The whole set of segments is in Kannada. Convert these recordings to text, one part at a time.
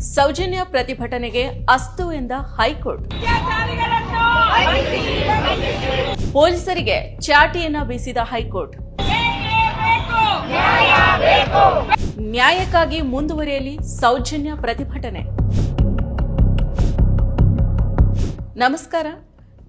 ಸೌಜನ್ಯ ಪ್ರತಿಭಟನೆಗೆ ಅಸ್ತು ಎಂದ ಹೈಕೋರ್ಟ್. ಪೊಲೀಸರಿಗೆ ಚಾಟಿಯನ್ನ ಬೀಸಿದ ಹೈಕೋರ್ಟ್. ನ್ಯಾಯಕ್ಕಾಗಿ ಮುಂದುವರಿಯಲಿ ಸೌಜನ್ಯ ಪ್ರತಿಭಟನೆ. ನಮಸ್ಕಾರ.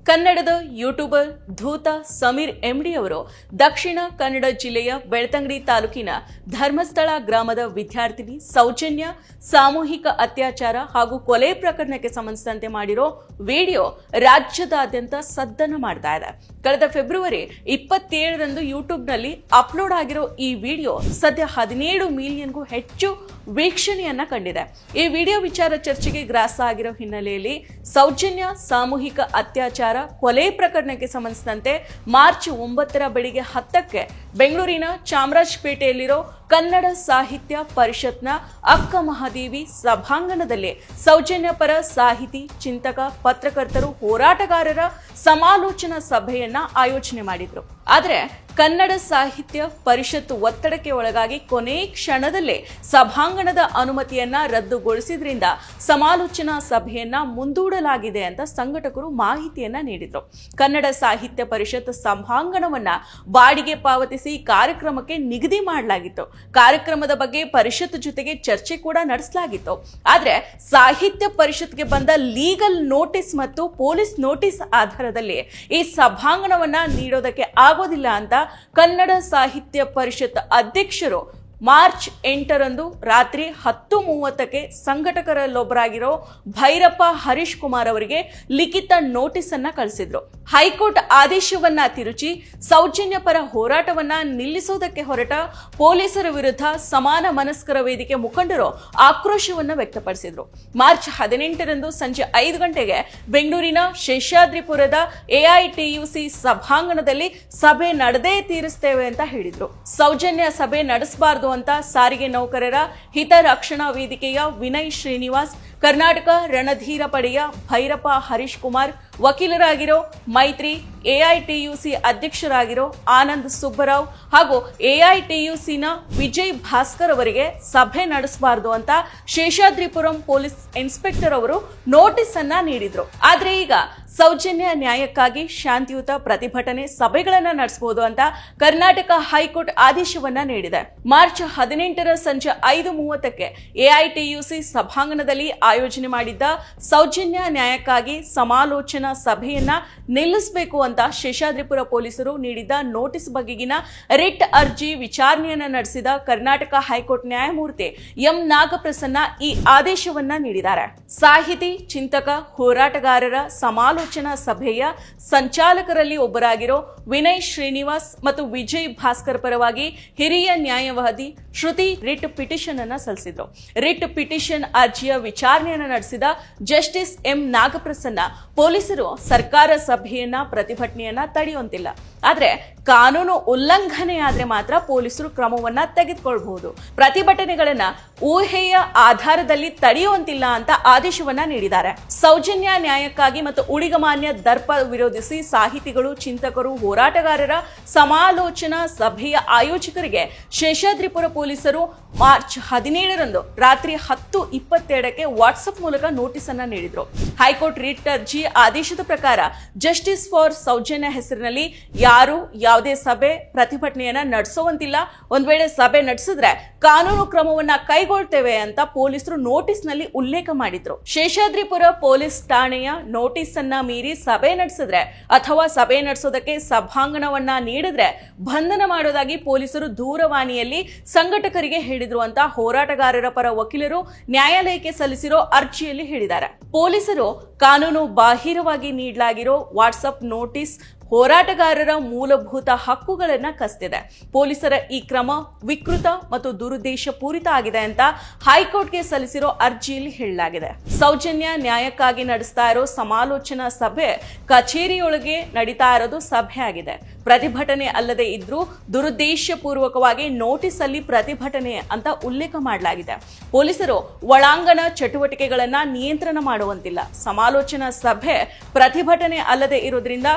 ಕನ್ನಡದ ಯೂಟ್ಯೂಬರ್ ಧೂತ ಸಮೀರ್ ಎಂಡಿ ಅವರು ದಕ್ಷಿಣ ಕನ್ನಡ ಜಿಲ್ಲೆಯ ಬೆಳ್ತಂಗಡಿ ತಾಲೂಕಿನ ಧರ್ಮಸ್ಥಳ ಗ್ರಾಮದ ವಿದ್ಯಾರ್ಥಿನಿ ಸೌಜನ್ಯ ಸಾಮೂಹಿಕ ಅತ್ಯಾಚಾರ ಹಾಗೂ ಕೊಲೆ ಪ್ರಕರಣಕ್ಕೆ ಸಂಬಂಧಿಸಿದಂತೆ ಮಾಡಿರೋ ವಿಡಿಯೋ ರಾಜ್ಯದಾದ್ಯಂತ ಸದ್ದನ್ನು ಮಾಡ್ತಾ ಇದೆ. ಕಳೆದ ಫೆಬ್ರವರಿ ಇಪ್ಪತ್ತೇಳರಂದು ಯೂಟ್ಯೂಬ್ನಲ್ಲಿ ಅಪ್ಲೋಡ್ ಆಗಿರೋ ಈ ವಿಡಿಯೋ ಸದ್ಯ ಹದಿನೇಳು ಮಿಲಿಯನ್ಗೂ ಹೆಚ್ಚು ವೀಕ್ಷಣೆಯನ್ನ ಕಂಡಿದೆ. ಈ ವಿಡಿಯೋ ವಿಚಾರ ಚರ್ಚೆಗೆ ಗ್ರಾಸ ಆಗಿರೋ ಹಿನ್ನೆಲೆಯಲ್ಲಿ ಸೌಜನ್ಯ ಸಾಮೂಹಿಕ ಅತ್ಯಾಚಾರ ಕೊಲೆ ಪ್ರಕರಣಕ್ಕೆ ಸಂಬಂಧಿಸಿದಂತೆ ಮಾರ್ಚ್ ಒಂಬತ್ತರ ಬೆಳಿಗ್ಗೆ ಹತ್ತಕ್ಕೆ ಬೆಂಗಳೂರಿನ ಚಾಮರಾಜಪೇಟೆಯಲ್ಲಿರೋ ಕನ್ನಡ ಸಾಹಿತ್ಯ ಪರಿಷತ್ನ ಅಕ್ಕ ಮಹಾದೇವಿ ಸಭಾಂಗಣದಲ್ಲಿ ಸೌಜನ್ಯ ಪರ ಸಾಹಿತಿ, ಚಿಂತಕ, ಪತ್ರಕರ್ತರು, ಹೋರಾಟಗಾರರ ಸಮಾಲೋಚನಾ ಸಭೆಯನ್ನ ಆಯೋಜನೆ ಮಾಡಿದ್ರು. ಆದ್ರೆ ಕನ್ನಡ ಸಾಹಿತ್ಯ ಪರಿಷತ್ತು ಒತ್ತಡಕ್ಕೆ ಒಳಗಾಗಿ ಕೊನೆ ಕ್ಷಣದಲ್ಲೇ ಸಭಾಂಗಣದ ಅನುಮತಿಯನ್ನ ರದ್ದುಗೊಳಿಸಿದ್ರಿಂದ ಸಮಾಲೋಚನಾ ಸಭೆಯನ್ನ ಮುಂದೂಡಲಾಗಿದೆ ಅಂತ ಸಂಘಟಕರು ಮಾಹಿತಿಯನ್ನ ನೀಡಿದರು. ಕನ್ನಡ ಸಾಹಿತ್ಯ ಪರಿಷತ್ ಸಭಾಂಗಣವನ್ನ ಬಾಡಿಗೆ ಪಾವತಿಸಿ ಕಾರ್ಯಕ್ರಮಕ್ಕೆ ನಿಗದಿ ಮಾಡಲಾಗಿತ್ತು. ಕಾರ್ಯಕ್ರಮದ ಬಗ್ಗೆ ಪರಿಷತ್ ಜೊತೆಗೆ ಚರ್ಚೆ ಕೂಡ ನಡೆಸಲಾಗಿತ್ತು. ಆದರೆ ಸಾಹಿತ್ಯ ಪರಿಷತ್ಗೆ ಬಂದ ಲೀಗಲ್ ನೋಟಿಸ್ ಮತ್ತು ಪೊಲೀಸ್ ನೋಟಿಸ್ ಆಧಾರದಲ್ಲಿ ಈ ಸಭಾಂಗಣವನ್ನ ನೀಡೋದಕ್ಕೆ ಆಗೋದಿಲ್ಲ ಅಂತ ಕನ್ನಡ ಸಾಹಿತ್ಯ ಪರಿಷತ್ ಅಧ್ಯಕ್ಷರು ಮಾರ್ಚ್ ಎಂಟರಂದು ರಾತ್ರಿ ಹತ್ತು ಮೂವತ್ತಕ್ಕೆ ಸಂಘಟಕರಲ್ಲೊಬ್ಬರಾಗಿರೋ ಭೈರಪ್ಪ ಹರೀಶ್ ಕುಮಾರ್ ಅವರಿಗೆ ಲಿಖಿತ ನೋಟಿಸ್ ಅನ್ನ ಕಳಿಸಿದ್ರು. ಹೈಕೋರ್ಟ್ ಆದೇಶವನ್ನ ತಿರುಚಿ ಸೌಜನ್ಯ ಪರ ಹೋರಾಟವನ್ನ ನಿಲ್ಲಿಸೋದಕ್ಕೆ ಹೊರಟ ಪೊಲೀಸರ ವಿರುದ್ಧ ಸಮಾನ ಮನಸ್ಕರ ವೇದಿಕೆ ಮುಖಂಡರು ಆಕ್ರೋಶವನ್ನ ವ್ಯಕ್ತಪಡಿಸಿದ್ರು. ಮಾರ್ಚ್ ಹದಿನೆಂಟರಂದು ಸಂಜೆ ಐದು ಗಂಟೆಗೆ ಬೆಂಗಳೂರಿನ ಶೇಷಾದ್ರಿಪುರದ ಎಐಟಿಯುಸಿ ಸಭಾಂಗಣದಲ್ಲಿ ಸಭೆ ನಡೆದೇ ತೀರಿಸ್ತೇವೆ ಅಂತ ಹೇಳಿದ್ರು. ಸೌಜನ್ಯ ಸಭೆ ನಡೆಸಬಾರದು ಅಂತ ಸಾರಿಗೆ ನೌಕರರ ಹಿತರಕ್ಷಣಾ ವೇದಿಕೆಯ ವಿನಯ್ ಶ್ರೀನಿವಾಸ್, ಕರ್ನಾಟಕ ರಣಧೀರ ಪಡೆಯ ಭೈರಪ್ಪ ಹರೀಶ್ ಕುಮಾರ್, ವಕೀಲರಾಗಿರೋ ಮೈತ್ರಿ, ಎಐಟಿಯುಸಿ ಅಧ್ಯಕ್ಷರಾಗಿರೋ ಆನಂದ್ ಸುಬ್ಬರಾವ್ ಹಾಗೂ ಎಐಟಿಯುಸಿನ ವಿಜಯ್ ಭಾಸ್ಕರ್ ಅವರಿಗೆ ಸಭೆ ನಡೆಸಬಾರದು ಅಂತ ಶೇಷಾದ್ರಿಪುರಂ ಪೊಲೀಸ್ ಇನ್ಸ್ಪೆಕ್ಟರ್ ಅವರು ನೋಟಿಸ್ ಅನ್ನ ನೀಡಿದ್ರು. ಆದ್ರೆ ಈಗ ಸೌಜನ್ಯ ನ್ಯಾಯಕ್ಕಾಗಿ ಶಾಂತಿಯುತ ಪ್ರತಿಭಟನೆ ಸಭೆಗಳನ್ನ ನಡೆಸಬಹುದು ಅಂತ ಕರ್ನಾಟಕ ಹೈಕೋರ್ಟ್ ಆದೇಶವನ್ನ ನೀಡಿದೆ. ಮಾರ್ಚ್ ಹದಿನೆಂಟರ ಸಂಜೆ ಐದು ಮೂವತ್ತಕ್ಕೆ ಎಐಟಿಯುಸಿ ಸಭಾಂಗಣದಲ್ಲಿ ಆಯೋಜನೆ ಮಾಡಿದ್ದ ಸೌಜನ್ಯ ನ್ಯಾಯಕ್ಕಾಗಿ ಸಮಾಲೋಚನಾ ಸಭೆಯನ್ನ ನಿಲ್ಲಿಸಬೇಕು ಅಂತ ಶೇಷಾದ್ರಿಪುರ ಪೊಲೀಸರು ನೀಡಿದ್ದ ನೋಟಿಸ್ ಬಗೆಗಿನ ರಿಟ್ ಅರ್ಜಿ ವಿಚಾರಣೆಯನ್ನ ನಡೆಸಿದ ಕರ್ನಾಟಕ ಹೈಕೋರ್ಟ್ ನ್ಯಾಯಮೂರ್ತಿ ಎಂ ನಾಗಪ್ರಸನ್ನ ಈ ಆದೇಶವನ್ನ ನೀಡಿದ್ದಾರೆ. ಸಾಹಿತಿ, ಚಿಂತಕ, ಹೋರಾಟಗಾರರ ಸಮಾಲೋಚನಾ ಸಭೆಯ ಸಂಚಾಲಕರಲ್ಲಿ ಒಬ್ಬರಾಗಿರೋ ವಿನಯ್ ಶ್ರೀನಿವಾಸ್ ಮತ್ತು ವಿಜಯ್ ಭಾಸ್ಕರ್ ಪರವಾಗಿ ಹಿರಿಯ ನ್ಯಾಯವಾದಿ ಶ್ರುತಿ ರಿಟ್ ಪಿಟಿಷನ್ ಅನ್ನು ಸಲ್ಲಿಸಿದ್ರು. ರಿಟ್ ಪಿಟಿಷನ್ ಅರ್ಜಿಯ ವಿಚಾರಣೆಯನ್ನು ನಡೆಸಿದ ಜಸ್ಟಿಸ್ ಎಂ ನಾಗಪ್ರಸನ್ನ ಪೊಲೀಸರು ಸರ್ಕಾರ ಸಭೆಯನ್ನ ಪ್ರತಿಭಟನೆಯನ್ನ ತಡೆಯುವಂತಿಲ್ಲ. ಆದ್ರೆ ಕಾನೂನು ಉಲ್ಲಂಘನೆ ಆದ್ರೆ ಮಾತ್ರ ಪೊಲೀಸರು ಕ್ರಮವನ್ನ ತೆಗೆದುಕೊಳ್ಬಹುದು. ಪ್ರತಿಭಟನೆಗಳನ್ನ ಊಹೆಯ ಆಧಾರದಲ್ಲಿ ತಡೆಯುವಂತಿಲ್ಲ ಅಂತ ಆದೇಶವನ್ನ ನೀಡಿದ್ದಾರೆ. ಸೌಜನ್ಯ ನ್ಯಾಯಕ್ಕಾಗಿ ಮತ್ತು ಉಳಿಗಮಾನ್ಯ ದರ್ಪ ವಿರೋಧಿಸಿ ಸಾಹಿತಿಗಳು, ಚಿಂತಕರು, ಹೋರಾಟಗಾರರ ಸಮಾಲೋಚನಾ ಸಭೆಯ ಆಯೋಜಕರಿಗೆ ಶೇಷಾದ್ರಿಪುರ ಪೊಲೀಸರು ಮಾರ್ಚ್ ಹದಿನೇಳರಂದು ರಾತ್ರಿ ಹತ್ತು ಇಪ್ಪತ್ತೆರಡಕ್ಕೆ ವಾಟ್ಸಪ್ ಮೂಲಕ ನೋಟಿಸ್ ಅನ್ನ ನೀಡಿದ್ರು. ಹೈಕೋರ್ಟ್ ರಿಟ್ ಅರ್ಜಿ ಆದೇಶದ ಪ್ರಕಾರ ಜಸ್ಟಿಸ್ ಫಾರ್ ಸೌಜನ್ಯ ಹೆಸರಿನಲ್ಲಿ ಯಾರು ಯಾವುದೇ ಸಭೆ ಪ್ರತಿಭಟನೆಯನ್ನ ನಡೆಸುವಂತಿಲ್ಲ. ಒಂದ್ ವೇಳೆ ಸಭೆ ನಡೆಸಿದ್ರೆ ಕಾನೂನು ಕ್ರಮವನ್ನ ಕೈಗೊಳ್ತೇವೆ ಅಂತ ಪೊಲೀಸರು ನೋಟಿಸ್ನಲ್ಲಿ ಉಲ್ಲೇಖ ಮಾಡಿದ್ರು. ಶೇಷಾದ್ರಿಪುರ ಪೊಲೀಸ್ ಠಾಣೆಯ ನೋಟಿಸ್ ಅನ್ನ ಮೀರಿ ಸಭೆ ನಡೆಸಿದ್ರೆ ಅಥವಾ ಸಭೆ ನಡೆಸೋದಕ್ಕೆ ಸಭಾಂಗಣವನ್ನ ನೀಡಿದ್ರೆ ಬಂಧನ ಮಾಡೋದಾಗಿ ಪೊಲೀಸರು ದೂರವಾಣಿಯಲ್ಲಿ ಸಂಘಟಕರಿಗೆ ಹೇಳಿದ್ರು ಅಂತ ಹೋರಾಟಗಾರರ ಪರ ವಕೀಲರು ನ್ಯಾಯಾಲಯಕ್ಕೆ ಸಲ್ಲಿಸಿರೋ ಅರ್ಜಿಯಲ್ಲಿ ಹೇಳಿದ್ದಾರೆ. ಪೊಲೀಸರು ಕಾನೂನು ಬಾಹಿರವಾಗಿ ನೀಡಲಾಗಿರೋ ವಾಟ್ಸಪ್ ನೋಟಿಸ್ ಹೋರಾಟಗಾರರ ಮೂಲಭೂತ ಹಕ್ಕುಗಳನ್ನ ಕಸ್ತಿದೆ. ಪೊಲೀಸರ ಈ ಕ್ರಮ ವಿಕೃತ ಮತ್ತು ದುರುದ್ದೇಶಪೂರಿತ ಆಗಿದೆ ಅಂತ ಹೈಕೋರ್ಟ್ಗೆ ಸಲ್ಲಿಸಿರೋ ಅರ್ಜಿಯಲ್ಲಿ ಹೇಳಲಾಗಿದೆ. ಸೌಜನ್ಯ ನ್ಯಾಯಕ್ಕಾಗಿ ನಡೆಸ್ತಾ ಇರೋ ಸಮಾಲೋಚನಾ ಸಭೆ ಕಚೇರಿಯೊಳಗೆ ನಡೀತಾ ಇರೋದು ಸಭೆ ಆಗಿದೆ. ಪ್ರತಿಭಟನೆ ಅಲ್ಲದೆ ಇದ್ರೂ ದುರುದ್ದೇಶಪೂರ್ವಕವಾಗಿ ನೋಟಿಸ್ ಅಲ್ಲಿ ಪ್ರತಿಭಟನೆ ಅಂತ ಉಲ್ಲೇಖ ಮಾಡಲಾಗಿದೆ. ಪೊಲೀಸರು ಒಳಾಂಗಣ ಚಟುವಟಿಕೆಗಳನ್ನ ನಿಯಂತ್ರಣ ಮಾಡುವಂತಿಲ್ಲ. ಸಮಾಲೋಚನಾ ಸಭೆ ಪ್ರತಿಭಟನೆ ಅಲ್ಲದೆ ಇರೋದ್ರಿಂದ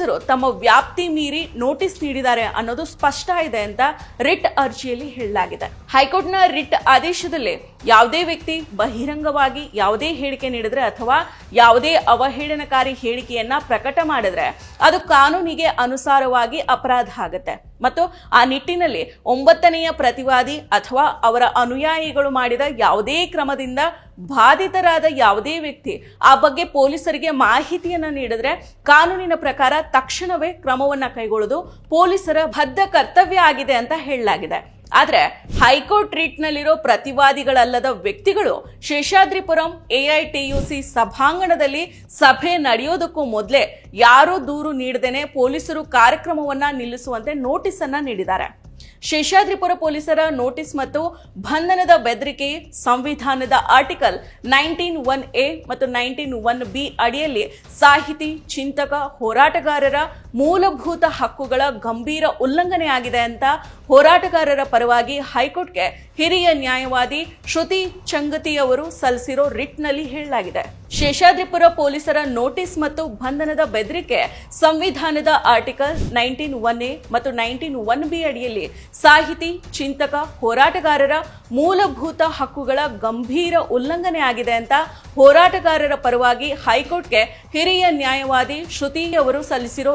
ಪೊಲೀಸರು ತಮ್ಮ ವ್ಯಾಪ್ತಿ ಮೀರಿ ನೋಟಿಸ್ ನೀಡಿದ್ದಾರೆ ಅನ್ನೋದು ಸ್ಪಷ್ಟ ಇದೆ ಅಂತ ರಿಟ್ ಅರ್ಜಿಯಲ್ಲಿ ಹೇಳಲಾಗಿದೆ. ಹೈಕೋರ್ಟ್ನ ರಿಟ್ ಆದೇಶದಲ್ಲಿ ಯಾವುದೇ ವ್ಯಕ್ತಿ ಬಹಿರಂಗವಾಗಿ ಯಾವುದೇ ಹೇಳಿಕೆ ನೀಡಿದ್ರೆ ಅಥವಾ ಯಾವುದೇ ಅವಹೇಳನಕಾರಿ ಹೇಳಿಕೆಯನ್ನ ಪ್ರಕಟ ಮಾಡಿದ್ರೆ ಅದು ಕಾನೂನಿಗೆ ಅನುಸಾರವಾಗಿ ಅಪರಾಧ ಆಗುತ್ತೆ. ಮತ್ತು ಆ ನಿಟ್ಟಿನಲ್ಲಿ ಒಂಬತ್ತನೆಯ ಪ್ರತಿವಾದಿ ಅಥವಾ ಅವರ ಅನುಯಾಯಿಗಳು ಮಾಡಿದ ಯಾವುದೇ ಕ್ರಮದಿಂದ ಬಾಧಿತರಾದ ಯಾವುದೇ ವ್ಯಕ್ತಿ ಆ ಬಗ್ಗೆ ಪೊಲೀಸರಿಗೆ ಮಾಹಿತಿಯನ್ನು ನೀಡಿದ್ರೆ ಕಾನೂನಿನ ಪ್ರಕಾರ ತಕ್ಷಣವೇ ಕ್ರಮವನ್ನು ಕೈಗೊಳ್ಳೋದು ಪೊಲೀಸರ ಬದ್ಧ ಕರ್ತವ್ಯ ಆಗಿದೆ ಅಂತ ಹೇಳಲಾಗಿದೆ. ಆದ್ರೆ ಹೈಕೋರ್ಟ್ ಟ್ರೀಟ್ನಲ್ಲಿರೋ ಪ್ರತಿವಾದಿಗಳಲ್ಲದ ವ್ಯಕ್ತಿಗಳು ಶೇಷಾದ್ರಿಪುರಂ ಎಐಟಿಯುಸಿ ಸಭಾಂಗಣದಲ್ಲಿ ಸಭೆ ನಡೆಯೋದಕ್ಕೂ ಮೊದಲೇ ಯಾರೂ ದೂರು ನೀಡದೇನೆ ಪೊಲೀಸರು ಕಾರ್ಯಕ್ರಮವನ್ನ ನಿಲ್ಲಿಸುವಂತೆ ನೋಟಿಸ್ ಅನ್ನ ನೀಡಿದ್ದಾರೆ. ಶೇಷಾದ್ರಿಪುರ ಪೊಲೀಸರ ನೋಟಿಸ್ ಮತ್ತು ಬಂಧನದ ಬೆದರಿಕೆ ಸಂವಿಧಾನದ ಆರ್ಟಿಕಲ್ ನೈನ್ಟೀನ್ ಒನ್ ಎ ಮತ್ತು ನೈನ್ಟೀನ್ ಒನ್ ಬಿ ಅಡಿಯಲ್ಲಿ ಸಾಹಿತಿ, ಚಿಂತಕ, ಹೋರಾಟಗಾರರ ಮೂಲಭೂತ ಹಕ್ಕುಗಳ ಗಂಭೀರ ಉಲ್ಲಂಘನೆಯಾಗಿದೆ ಅಂತ ಹೋರಾಟಗಾರರ ಪರವಾಗಿ ಹೈಕೋರ್ಟ್ಗೆ ಹಿರಿಯ ನ್ಯಾಯವಾದಿ ಶ್ರುತಿ ಚಂಗತಿ ಅವರು ಸಲ್ಲಿಸಿರೋ ರಿಟ್ನಲ್ಲಿ ಹೇಳಲಾಗಿದೆ. ಶೇಷಾದ್ರಿಪುರ ಪೊಲೀಸರ ನೋಟಿಸ್ ಮತ್ತು ಬಂಧನದ ಬೆದರಿಕೆ ಸಂವಿಧಾನದ ಆರ್ಟಿಕಲ್ ನೈನ್ಟೀನ್ ಒನ್ ಎ ಮತ್ತು ನೈನ್ಟೀನ್ ಒನ್ ಬಿ ಅಡಿಯಲ್ಲಿ ಸಾಹಿತಿ, ಚಿಂತಕ, ಹೋರಾಟಗಾರರ ಮೂಲಭೂತ ಹಕ್ಕುಗಳ ಗಂಭೀರ ಉಲ್ಲಂಘನೆ ಆಗಿದೆ ಅಂತ ಹೋರಾಟಗಾರರ ಪರವಾಗಿ ಹೈಕೋರ್ಟ್ಗೆ ಹಿರಿಯ ನ್ಯಾಯವಾದಿ ಶ್ರುತಿ ಅವರು ಸಲ್ಲಿಸಿರೋ